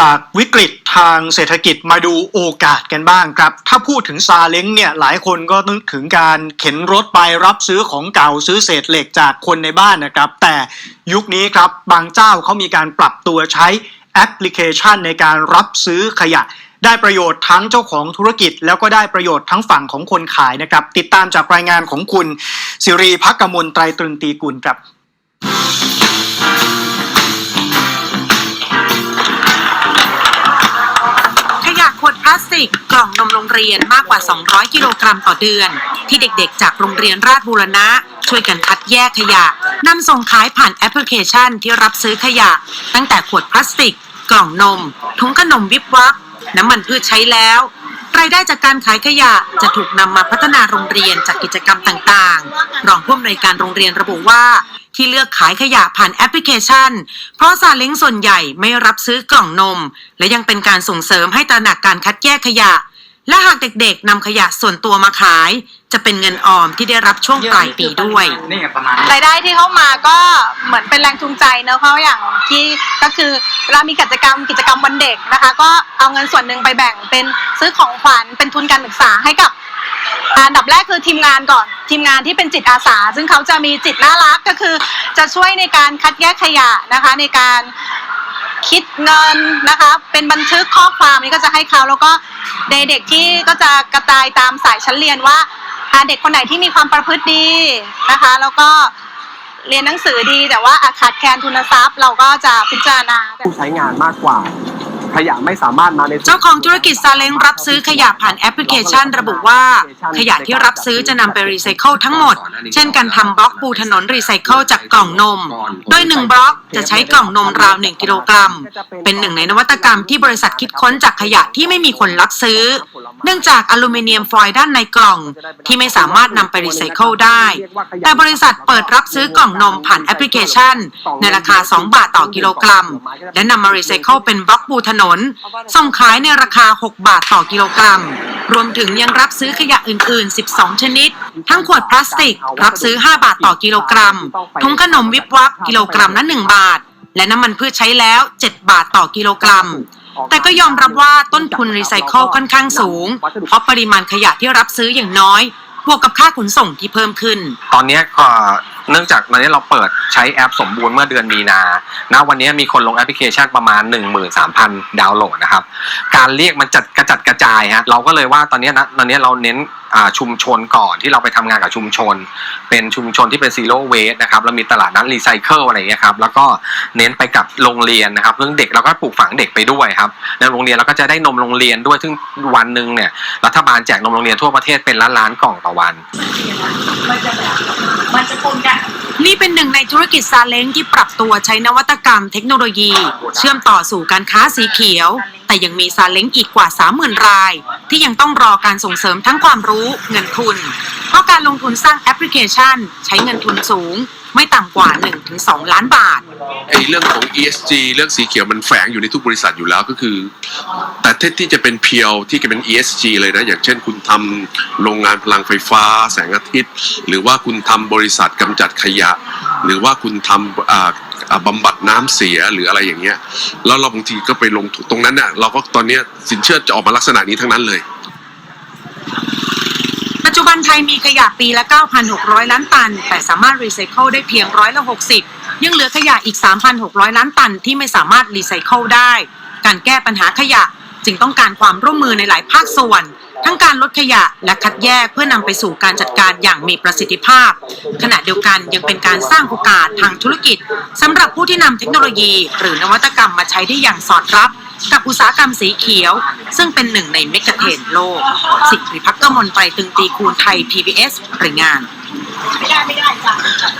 จากวิกฤตทางเศรษฐกิจมาดูโอกาสกันบ้างครับ ถ้าพูดถึงซาเล้งเนี่ยหลายคนก็นึกถึงการเข็นรถไปรับซื้อของเก่าซื้อเศษเหล็กจากคนในบ้านนะครับ แต่ยุคนี้ครับบางเจ้าเขามีการปรับตัวใช้แอปพลิเคชันในการรับซื้อขยะ ได้ประโยชน์ทั้งเจ้าของธุรกิจ แล้วก็ได้ประโยชน์ทั้งฝั่งของคนขายนะครับ ติดตามจากรายงานของคุณสิรีพักกมลไตรตรึงตีกุลครับาสติกกล่องนมโรงเรียนมากกว่า 200 กิโลกรัมต่อเดือน ที่เด็กๆ จากโรงเรียนราชบูรณะ ช่วยกันคัดแยกขยะนำส่งขายผ่านแอปพลิเคชันที่รับซื้อขยะ ตั้งแต่ขวดพลาสติก กล่องนม ถุงขนมวิบวับ น้ำมันพืชใช้แล้ว รายได้จากการขายขยะจะถูกนำมาพัฒนาโรงเรียนจากกิจกรรมต่างๆ รองผู้อำนวยการโรงเรียนระบุว่า ที่เลือกขายขยะผ่านแอปพลิเคชัน เพราะซาเล้งส่วนใหญ่ไม่รับซื้อกล่องนม และยังเป็นการส่งเสริมให้ตระหนักการคัดแยกขยะ และหากเด็กๆนำขยะส่วนตัวมาขาย จะเป็นเงินออมที่ได้รับช่วงปลายปีด้วยรายได้ที่เข้ามาก็เหมือนเป็นแรงจูงใจเนอะเพราะอย่างที่ก็คือเวลามีกิจกรรมกิจกรรมวันเด็กนะคะ ก็เอาเงินส่วนหนึ่งไปแบ่งเป็นซื้อของขวัญเป็นทุนการศึกษาให้กับอันดับแรกคือทีมงานก่อน ทีมงานที่เป็นจิตอาสา ซึ่งเขาจะมีจิตน่ารักก็คือจะช่วยในการคัดแยกขยะนะคะ ในการ คิดเงินนะคะ เป็นบันทึกข้อความนี่ก็จะให้เขาแล้วก็เด็กๆที่ก็จะกระจายตามสายชั้นเรียนว่าอ่าเด็กคนไหนที่มีความประพฤติดีนะคะ แล้วก็เรียนหนังสือดีแต่ว่าอาขาดแคลนทุนทรัพย์ เราก็จะพิจารณาผู้ใช้งานมากกว่า ขยะไม่สามารถมาในเจ้าของธุรกิจซาเล้งรับซื้อขยะผ่านแอปพลิเคชัน ระบุว่า ขยะที่รับซื้อจะนำไปรีไซเคิลทั้งหมด เช่นการทำบล็อกปูถนนรีไซเคิลจากกล่องนม โดย 1 บล็อกจะใช้กล่องนมราว 1 กิโลกรัม เป็นหนึ่งในนวัตกรรมที่บริษัทคิดค้นจากขยะที่ไม่มีคนรับซื้อ เนื่องจากอลูมิเนียมฟอยล์ด้านในกล่อง ที่ไม่สามารถนำไปรีไซเคิลได้ แต่บริษัทเปิดรับซื้อกล่องนมผ่านแอปพลิเคชัน ในราคา 2 บาทต่อกิโลกรัม และนำมารีไซเคิลเป็นบล็อกปูถนน ส่งขายในราคา 6 บาทต่อกิโลกรัม รวมถึงยังรับซื้อขยะอื่น ๆ 12 ชนิด ทั้งขวดพลาสติก รับซื้อ 5 บาทต่อกิโลกรัม ถุงขนมวิบวับกิโลกรัมละ 1 บาท และน้ำมันพืชใช้แล้ว 7 บาทต่อกิโลกรัม แต่ก็ยอมรับว่าต้นทุนรีไซเคิลค่อนข้างสูง เพราะปริมาณขยะที่รับซื้ออย่างน้อยบวกกับค่าขนส่งที่เพิ่มขึ้น ตอนเนี้ยก็เนื่องจากตอนนี้เราเปิดใช้แอปสมบูรณ์เมื่อเดือนมีนาณวันนี้มีคนลงแอปพลิเคชันประมาณ 13,000 ดาวน์โหลดนะครับ การเรียกมันจัดกระจัดกระจายฮะ เราก็เลยว่าตอนเนี้ยนะตอนเนี้ยเราเน้นอ่า ชุมชนก่อนที่เราไปทำงานกับชุมชน เป็นชุมชนที่เป็นซีโร่เวสนะครับเรามีตลาดนัดรีไซเคิลอะไรอย่างเงี้ยครับแล้วก็เน้นไปกับโรงเรียนนะครับเรื่องเด็กเราก็ปลูกฝังเด็กไปด้วยครับในโรงเรียนเราก็จะได้นมโรงเรียนด้วยซึ่งวันหนึ่งเนี่ยรัฐบาลแจกนมโรงเรียนทั่วประเทศเป็นล้านล้านกล่องต่อวันนี่เป็นหนึ่งในธุรกิจซาเล้งที่ปรับตัวใช้นวัตกรรมเทคโนโลยี เชื่อมต่อสู่การค้าสีเขียว แต่ยังมีซาเล้งอีกกว่า 30,000 ราย ที่ยังต้องรอการส่งเสริมทั้งความรู้เงินทุน เพราะการลงทุนสร้างแอปพลิเคชัน ใช้เงินทุนสูง ไม่ต่ำกว่า 1-2 ล้านบาท ไอ้เรื่องของ ESG เรื่องสีเขียวมันแฝงอยู่ในทุกบริษัทอยู่แล้วก็คือ แต่ที่ที่จะเป็นเพียวที่จะเป็น ESG เลยนะ อย่างเช่นคุณทำโรงงานพลังไฟฟ้า แสงอาทิตย์ หรือว่าคุณทำบริษัทกำจัดขยะ หรือว่าคุณทำอ่า บำบำบัดน้ำเสียหรืออะไรอย่างเงี้ย แล้วเราบางทีก็ไปลงทุนตรงนั้นเนี่ยเราก็ตอนเนี้ยสินเชื่อจะออกมาลักษณะนี้ทั้งนั้นเลย ปัจจุบันไทยมีขยะปีละ 9,600 ล้านตัน แต่สามารถรีไซเคิลได้เพียงร้อยละ60 ยังเหลือขยะอีก 3,600 ล้านตันที่ไม่สามารถรีไซเคิลได้ การแก้ปัญหาขยะ จึงต้องการความร่วมมือในหลายภาคส่วน ทั้งการลดขยะและคัดแยกเพื่อนำไปสู่การจัดการอย่างมีประสิทธิภาพ ขณะเดียวกันยังเป็นการสร้างโอกาสทางธุรกิจสำหรับผู้ที่นำเทคโนโลยี หรือนวัตกรรมมาใช้ได้อย่างสอดรับ กับอุตสาหกรรมสีเขียว ซึ่งเป็นหนึ่งในเมกะเทรนโลก สิทธิพักกมลไตรตึงตีคูณไทย PBS รายงาน